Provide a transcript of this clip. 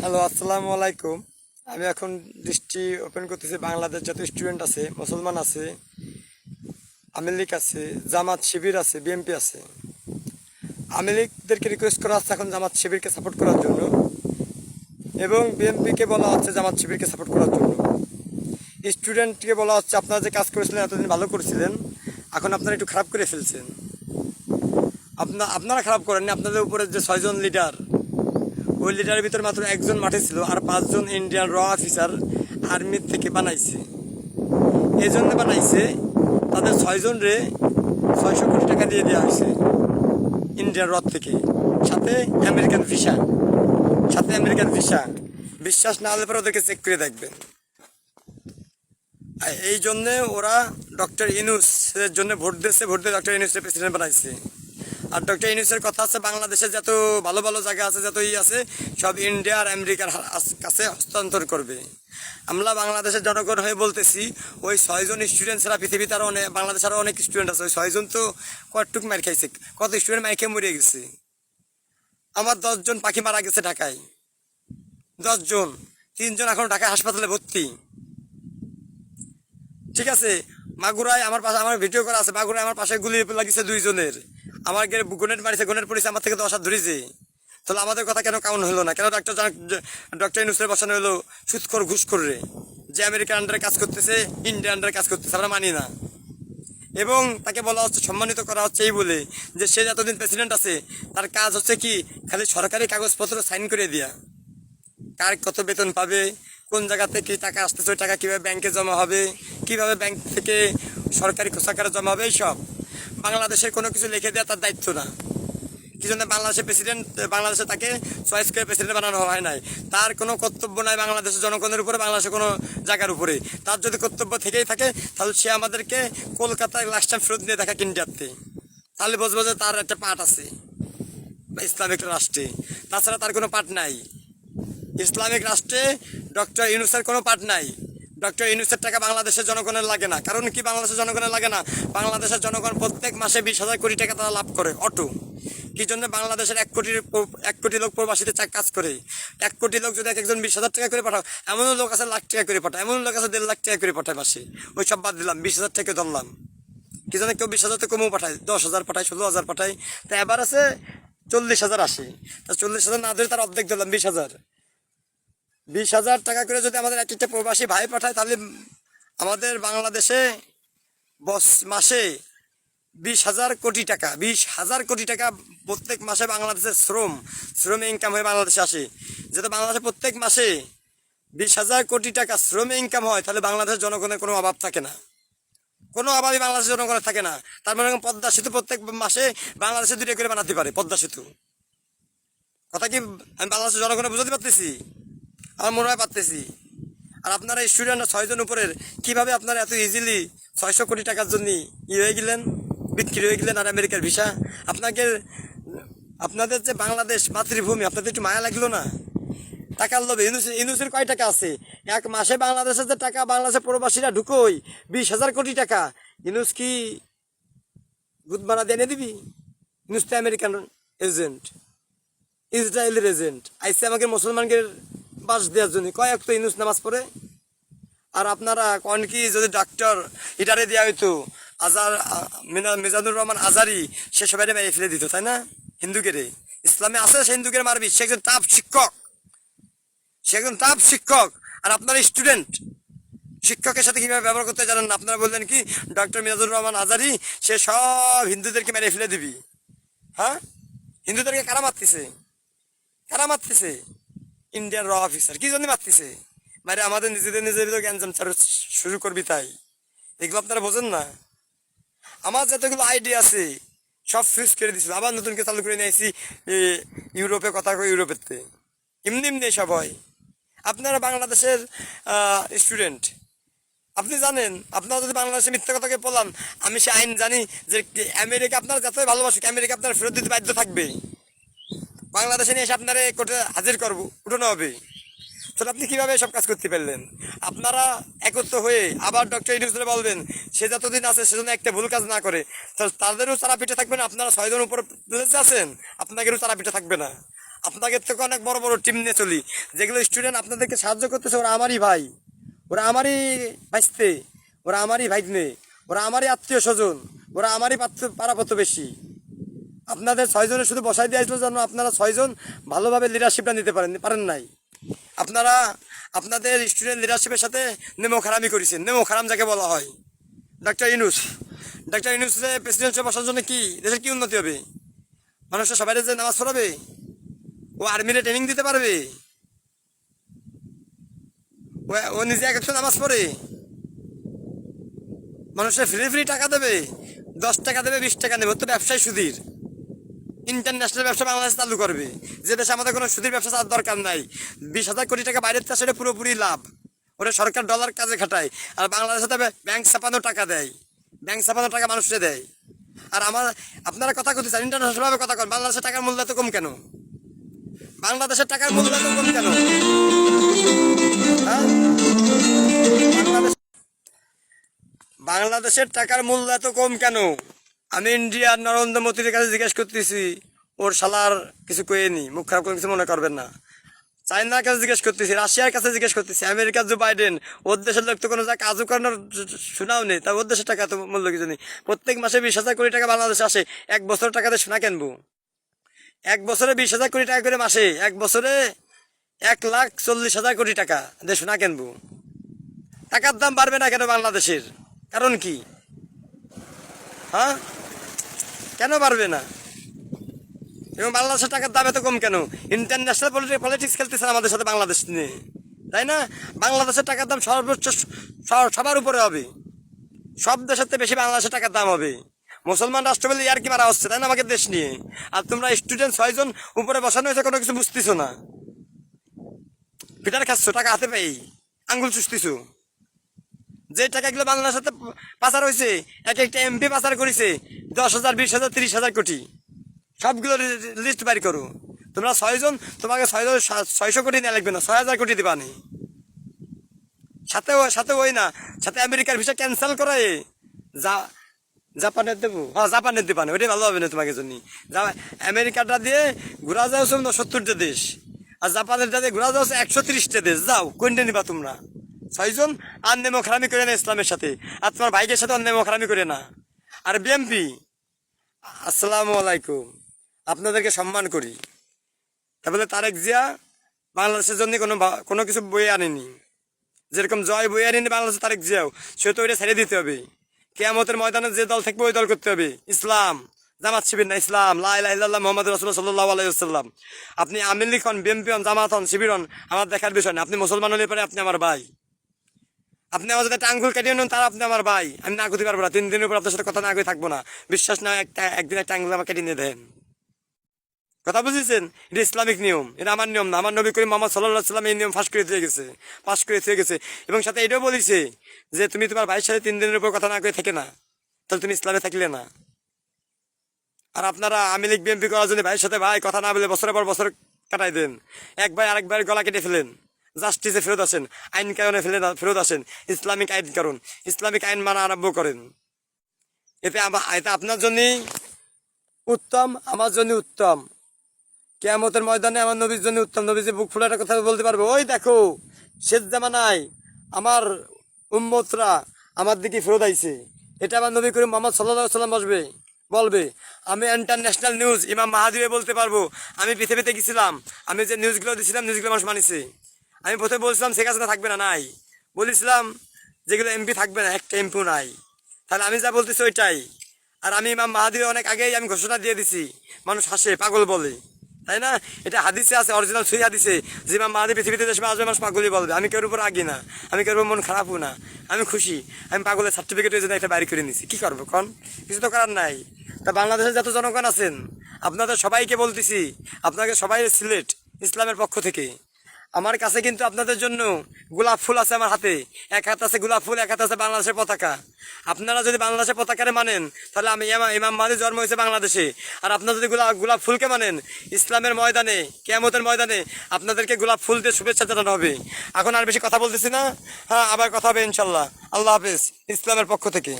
Hello, আসসালামু আলাইকুম। আমি এখন দৃষ্টি ওপেন করতেছি, বাংলাদেশ যত স্টুডেন্ট আছে, মুসলমান আছে আওয়ামী আছে, জামাত শিবির আছে বিএনপি আছে। আওয়ামী লীগদেরকে রিকোয়েস্ট করা হচ্ছে এখন জামাত শিবিরকে সাপোর্ট করার জন্য এবং বিএনপিকে বলা হচ্ছে জামাত শিবিরকে সাপোর্ট করার জন্য। স্টুডেন্টকে বলা হচ্ছে, আপনারা যে কাজ করেছিলেন, এতদিন ভালো করেছিলেন, এখন আপনারা একটু খারাপ করে ফেলছেন। আপনার আপনারা খারাপ করেননি, আপনাদের উপরে যে ছয়জন লিডার ওই লিডারের ভিতরে মাত্র একজন মাঠে ছিল আর পাঁচজন ইন্ডিয়ান র অফিসার আর্মির থেকে বানাইছে। এই জন্য বানাইছে, তাদের ছয়জন রে ছয়শো কোটি টাকা দিয়ে দেওয়া হয়েছে ইন্ডিয়ান রথ থেকে। সাথে আমেরিকান ভিসা সাথে আমেরিকান ভিসা বিশ্বাস না হলে পরে ওদেরকে চেক করে দেখবেন। এই জন্যে ওরা ডক্টর ইনুসের জন্য ভোট দিয়েছে, ভোট দিয়ে ডক্টর ইনুসের প্রেসিডেন্ট বানাইছে। আর ডক্টর ইনুসের কথা আছে, বাংলাদেশে যত ভালো ভালো জায়গা আছে, যত ই আছে, সব ইন্ডিয়া আর আমেরিকার কাছে হস্তান্তর করবে। আমরা বাংলাদেশের জনগণ হয়ে বলতেছি, ওই ছয়জন স্টুডেন্ট ছাড়া পৃথিবীতে আরও অনেক বাংলাদেশ আরও অনেক স্টুডেন্ট আছে। ওই ছয়জন তো কতটুক মার খাইছে। কত স্টুডেন্ট খেয়ে মরে গেছে? আমার দশজন পাখি মারা গেছে ঢাকায়। দশজন। তিনজন এখন ঢাকায় হাসপাতালে ভর্তি। ঠিক আছে? মাগুরায় আমার পাশে আমার ভিডিও করা আছে। মাগুরায় আমার পাশে গুলি লাগিয়েছে দুইজনের। আমার গেলে গনেট মারিছে গনেট পড়েছে আমার থেকে দশ হাত ধরেছে তাহলে আমাদের কথা কেন কাউন হলো না? কেন ডাক্তার ডক্টর ইনুসের বসানো হলো সুৎখর ঘুষ করে যে আমেরিকার আন্ডারে কাজ করতেছে ইন্ডিয়ার আন্ডারে কাজ করতেছে, আমরা মানি না। এবং তাকে বলা হচ্ছে, সম্মানিত করা হচ্ছে এই বলে যে সে যতদিন প্রেসিডেন্ট আছে, তার কাজ হচ্ছে কি, খালি সরকারি কাগজপত্র সাইন করে দেয়া। কার কত বেতন পাবে, কোন জায়গা থেকে টাকা আসতেছে, ওই টাকা কীভাবে ব্যাংকে জমা হবে, কীভাবে ব্যাংক থেকে সরকারি কোষাগারে জমা হবে, এইসব। বাংলাদেশের কোনো কিছু লিখে দেওয়া তার দায়িত্ব না। কি জন্য বাংলাদেশের প্রেসিডেন্ট বাংলাদেশে তাকে চয়েস করে প্রেসিডেন্ট বানানো হয় নাই। তার কোনো কর্তব্য নাই বাংলাদেশের জনগণের উপরে, বাংলাদেশের কোনো জায়গার উপরে। তার যদি কর্তব্য থেকেই থাকে, তাহলে সে আমাদেরকে কলকাতায় লাস্ট টাইম ফেরত নিয়ে দেখা ইন্ডিয়াতে তাহলে বুঝব যে তার একটা পাঠ আছে ইসলামিক রাষ্ট্রে। তাছাড়া তার কোনো পাঠ নাই। ইসলামিক রাষ্ট্রে ডক্টর ইউনুসের কোনো পাঠ নাই। ডক্টর ইউনুসের টাকা বাংলাদেশের জনগণের লাগে না। কারণ কি বাংলাদেশের জনগণের লাগে না? বাংলাদেশের জনগণ প্রত্যেক মাসে বিশ হাজার কোটি টাকা তারা লাভ করে। অটো। কি জন্য বাংলাদেশের এক কোটি এক কোটি লোক প্রবাসীতে কাজ করে? এক কোটি লোক যদি এক একজন বিশ হাজার টাকা করে পাঠাও, এমনও লোক আছে লাখ টাকা করে পাঠায় এমন লোক আছে দেড় লাখ টাকা করে পাঠায় মাসে। ওই সব বাদ দিলাম, বিশ হাজার টাকা ধরলাম। কি জানে কেউ বিশ হাজার তো কমেও পাঠায়, দশ হাজার পাঠায়, ষোলো হাজার পাঠায়। তা এবার আছে চল্লিশ হাজার আসে তা চল্লিশ হাজার না ধরে তার অর্ধেক দিলাম বিশ হাজার। বিশ হাজার টাকা করে যদি আমাদের এক একটা প্রবাসী ভাই পাঠায়, তাহলে আমাদের বাংলাদেশে বস মাসে বিশ হাজার কোটি টাকা, বিশ হাজার কোটি টাকা প্রত্যেক মাসে বাংলাদেশের শ্রম, শ্রমে ইনকাম হয়ে বাংলাদেশে আসে। যেটা বাংলাদেশে প্রত্যেক মাসে বিশ হাজার কোটি টাকা শ্রমে ইনকাম হয়, তাহলে বাংলাদেশের জনগণের কোনো অভাব থাকে না। কোনো অভাবই বাংলাদেশের জনগণের থাকে না। তার মানে পদ্মা সেতু প্রত্যেক মাসে বাংলাদেশে দুটো করে বানাতে পারে, পদ্মা সেতু। কথা কি আমি বাংলাদেশের জনগণের বুঝতে পারতেছি? আমার মনে হয় পারতেছি। আর আপনারা স্টুডেন্ট ছয়জন উপরের, কীভাবে আপনারা এত ইজিলি ছয়শো কোটি টাকার জন্য ই হয়ে গেলেন, বিক্রি হয়ে গেলেন আর আমেরিকার ভিসা? আপনাকে, আপনাদের যে বাংলাদেশ মাতৃভূমি, আপনাদের একটু মায়া লাগল না? টাকার লোভে, ইনুস, ইনুসের কয় টাকা আছে? এক মাসে বাংলাদেশের যে টাকা, বাংলাদেশের প্রবাসীরা ঢুকোই, বিশ হাজার কোটি টাকা। ইনুস কি গুদমানা দিয়ে এনে দিবি? ইনুস তো আমেরিকান এজেন্ট ইসরায়েলের এজেন্ট আইসে আমাকে মুসলমানকে বাস দেওয়ার জন্য। কয়েক তো ইনুস নামাজ পড়ে? আর আপনারা কন কি যদি ডাক্তার এটারে দেওয়া হইতো, আজার মিজানুর রহমান আজারি, সে সবাই মেরে ফেলে দিত, তাই না? হিন্দুকে রে। ইসলামে আছে সে হিন্দুকে মারবি, সে একজন টাফ শিক্ষক। সে একজন টাফ শিক্ষক। আর আপনার স্টুডেন্ট, শিক্ষকের সাথে কীভাবে ব্যবহার করতে জানেন আপনারা বললেন কি ডক্টর মিজানুর রহমান আজারি, সে সব হিন্দুদেরকে মেরে ফেলে দিবি। হ্যাঁ? হিন্দুদেরকে কারা মারতেছে? কারা মারতেছে? ইন্ডিয়ান র অফিসার কি জন্য মারতেছে? মানে আমাদের নিজেদের নিজেদের গ্যাঞ্জাম শুরু করবি তাই। এগুলো আপনারা বোঝেন না। আমার যতগুলো আইডিয়া আছে, সব ফ্রিজ করে দিছিল আবার নতুনকে চালু করে নিয়েছি ইউরোপে কথা কই ইউরোপেতে। এমনি এমনি সব হয়। আপনারা বাংলাদেশের স্টুডেন্ট আপনি জানেন, আপনারা যদি বাংলাদেশে মিথ্যা কথাকে বলান, আমি সে আইন জানি যে আমেরিকা আপনার যতই ভালোবাসুক, আমেরিকা আপনার ফেরত দিতে বাধ্য থাকবে বাংলাদেশে নিয়ে এসে আপনারা কোর্টে হাজির করব, উঠানো হবে। তাহলে আপনি কীভাবে সব কাজ করতে পারলেন? আপনারা একত্র হয়ে আবার ডক্টর ইউনুসরে বলবেন, সে যতদিন আছে সেজন্য একটা ভুল কাজ না করে। তাহলে তাদেরও তারা পিঠে না, আপনারা ছয়জন উপর প্লেসে আছেন, আপনাদেরও তারা পিঠে থাকবে না। আপনাদের থেকে অনেক বড় বড় টিম নিয়ে চলি, যেগুলো স্টুডেন্ট আপনাদেরকে সাহায্য করতেছে, ওরা আমারই ভাই, ওরা আমারই ভাইস্তে, ওরা আমারই ভাইগনে, ওরা আমারই আত্মীয় স্বজন, ওরা আমারই পাড়া প্রতিবেশী আপনাদের ছয়জনের শুধু বসাই দিয়ে আসলো যেন আপনারা ছয়জন ভালোভাবে লিডারশিপটা নিতে পারেন পারেন নাই। আপনারা, আপনাদের স্টুডেন্ট লিডারশিপের সাথে নেমো খারামি করেছেন। নেমো খারাম যাকে বলা হয়। ডাক্তার ইনুস, ডাক্তার ইনুসে প্রেসিডেন্সে বসার জন্য কি, দেশের কি উন্নতি হবে? মানুষের সবাই যে নামাজ পড়াবে? ও আর্মিরে ট্রেনিং দিতে পারবে? ও- নিজে এক একশো নামাজ পড়ে? মানুষের ফ্রি ফ্রি টাকা দেবে? দশ টাকা দেবে, বিশ টাকা দেবে তো ব্যবসায় সুদীর ইন্টারন্যাশনাল ব্যবসা বাংলাদেশ চালু করবে। যে দেশে আমাদের কোনো সুদীর ব্যবসা চালার দরকার নাই। বিশ হাজার কোটি টাকা বাইরের চাষে এটা পুরোপুরি লাভ। ওটা সরকার ডলার কাজে খাটায়। আর বাংলাদেশে তবে ব্যাংক ছাপানো টাকা দেয়। ব্যাংক ছাপানো টাকা মানুষকে দেয়। আর আমার, আপনারা কথা করতে চান ইন্টারন্যাশনাল ভাবে কথা কন, বাংলাদেশের টাকার মূল্য এত কম কেন? বাংলাদেশের টাকার মূল্য এত কম কেন? হ্যাঁ? বাংলাদেশের টাকার মূল্য এত কম কেন? আমি ইন্ডিয়ার নরেন্দ্র মোদীর কাছে জিজ্ঞেস করতেছি, ওর শালার কিছু কয়েনি মুখ খারাপ করে কিছু মনে করবেন না। চায়নার কাছে জিজ্ঞেস করতেছি, রাশিয়ার কাছে জিজ্ঞেস করতেছি আমেরিকার যে বাইডেন, ওর দেশের লোক তো কোনো যা কাজও করানোর শোনাও নেই তা ওর দেশের টাকা এত মূল্য কিছু নেই প্রত্যেক মাসে বিশ হাজার কোটি টাকা বাংলাদেশে আসে এক বছর টাকাতে সোনা কেনবো এক বছরে বিশ হাজার কোটি টাকা করে মাসে এক বছরে এক লাখ চল্লিশ হাজার কোটি টাকা দিয়ে সোনা কেনবো টাকার দাম বাড়বে না কেন বাংলাদেশের কারণ কি হ্যাঁ? কেন পারবে না? এবং বাংলাদেশের টাকার দাম এত কম কেন? ইন্টারন্যাশনাল পলিটিক্স খেলতেছে আমাদের সাথে বাংলাদেশ নিয়ে। তাই না? বাংলাদেশের টাকার দাম সর্বোচ্চ সবার উপরে হবে। সব দেশের বেশি বাংলাদেশের টাকার দাম হবে। মুসলমান রাষ্ট্র বলে ইয়ার কি মারা হচ্ছে? তাই না আমাকে দেশ নিয়ে? আর তোমরা স্টুডেন্ট ছয়জন উপরে বসানো হয়েছে, কোনো কিছু বুঝতেছো না। পিটার খাচ্ছ, টাকা হাতে পেয়ে আঙ্গুল চুষতেছো। যে টাকাগুলো বাংলার সাথে পাচার হয়েছে, এক একটা এমপি পাচার করেছে, দশ হাজার, বিশ হাজার, তিরিশ হাজার কোটি। সবগুলো লিস্ট বাড়ি করো। তোমরা ছয়জন তোমাকে ছয়জন ছয়শো কোটি নিয়ে লাগবে না, ছয় হাজার কোটি দিবা নি। সাথে সাথে ওই না, সাথে আমেরিকার ভিসা ক্যান্সেল করে যা, জাপানের দেবো। হ্যাঁ জাপানের দিবা না ওইটাই ভালো হবে না তোমাকে জন্য। আমেরিকাটা দিয়ে ঘোরা যাও সত্তরটা দেশ। আর জাপানের দিয়ে ঘোরা যাও একশো তিরিশটা দেশ। যাও, কোনটা নিবা তোমরা? ছয়জন আর নেমো খারামি করে না ইসলামের সাথে। আর তোমার ভাইকের সাথে নেমো খারামি করে না। আর বিএমপি আসসালামু আলাইকুম। আপনাদেরকে সম্মান করি। তারপরে তারেক জিয়া, বাংলাদেশের জন্য কোনো কোনো কিছু বয়ে আনেনি। যেরকম জয় বয়ে আনেনি বাংলাদেশের তারেক জিয়াও সে তো ওইটা ছেড়ে দিতে হবে। কেয়ামতের ময়দানে যে দল থাকবে ওই দল করতে হবে। ইসলাম, জামাত শিবির না, ইসলাম লাইল্লাহ মোহাম্মদ রসুল্লাহ সাল্লাহ আলাইসাল্লাম আপনি আমিলি হন বিএমপি হন, জামাত হন, শিবির হন, আমার দেখার বিষয় না। আপনি মুসলমান হলে পরে আপনি আমার ভাই। আপনি আমার একটা আঙ্গুল কেটে নেন, তার আপনি আমার ভাই। আমি না করতে পারব না, তিন দিনের উপর আপনার সাথে কথা না করে থাকব না। বিশ্বাস না একটা একদিন একটা আঙ্গুল আমার কেটে নিয়ে দেন। কথা বুঝেছেন? এটা ইসলামিক নিয়ম, এটা আমার নিয়ম না। আমার নবী করিম মোহাম্মদ সাল্লাহ সাল্লাম এই নিয়ম ফাঁস করে দিয়ে গেছে পাশ করে দিয়ে গেছে। এবং সাথে এটাও বলেছে যে তুমি তোমার ভাইয়ের সাথে তিন দিনের উপর কথা না করে থেকে না, তাহলে তুমি ইসলামে থাকলে না। আর আপনারা আমি লিখ বিএমপি করার জন্য ভাইয়ের সাথে ভাই কথা না বলে বছরের পর বছর কাটাই দেন। এক ভাই আরেক ভাইয়ের গলা কেটে ফেলেন। জাস্টিসে ফেরত আসেন, আইন কারণে ফেলে ফেরত আসেন, ইসলামিক আইন কারণ, ইসলামিক আইন মানা আরম্ভ করেন। এতে এটা আপনার জন্যই উত্তম, আমার জন্য উত্তম। কেয়ামতের ময়দানে আমার নবীর জন্য উত্তম। নবী যে বুক ফুলাটা কথা বলতে পারবে, ওই দেখো, শেষ জামানায় আমার উম্মতরা আমার দিকে ফেরত আইছে। এটা আমার নবী করিম মোহাম্মদ সাল্লাহ সাল্লাম বসবে, বলবে, আমি ইন্টারন্যাশনাল নিউজ ইমাম মাহাদিবে বলতে পারব, আমি পৃথিবীতে গেছিলাম, আমি যে নিউজগুলো দিয়েছিলাম নিউজগুলো মানুষ মানিছে। আমি প্রথমে বলছিলাম শেখ হাসিনা থাকবে না? নাই। বলেছিলাম যেগুলো এমপি থাকবে না, একটা এমপিও নাই। তাহলে আমি যা বলতেছি ওইটাই। আর আমি ইমাম মাহাদিবে অনেক আগেই আমি ঘোষণা দিয়ে দিছি, মানুষ হাসে, পাগল বলে। তাই না? এটা হাদিসে আছে অরিজিনাল সুই হাদিসে, যে ইমাম মাহাদি পৃথিবীতে দেশে আসবে মানুষ পাগলই বলবে। আমি কেউ উপর আগি না, আমি কেউ মন খারাপও না, আমি খুশি। আমি পাগলের সার্টিফিকেটের জন্য একটা বাইরে করে নিছি। কি করব কন? কিছু তো করার নাই। তা বাংলাদেশের যত জনগণ আছেন, আপনাদের সবাইকে বলতেছি, আপনাকে সবাই সিলেট, ইসলামের পক্ষ থেকে। আমার কাছে কিন্তু আপনাদের জন্য গোলাপ ফুল আছে আমার হাতে। এক হাত আছে গোলাপ ফুল, এক হাত আছে বাংলাদেশের পতাকা। আপনারা যদি বাংলাদেশের পতাকারে মানেন, তাহলে আমি ইমাম মাদি জন্ম হয়েছে বাংলাদেশে। আর আপনারা যদি গোলাপ গোলাপ ফুলকে মানেন, ইসলামের ময়দানে, কেয়ামতের ময়দানে আপনাদেরকে গোলাপ ফুল দিয়ে শুভেচ্ছা জানানো হবে। এখন আর বেশি কথা বলতেছি না। হ্যাঁ আবার কথা হবে ইনশাল্লাহ। আল্লাহ হাফিজ ইসলামের পক্ষ থেকে।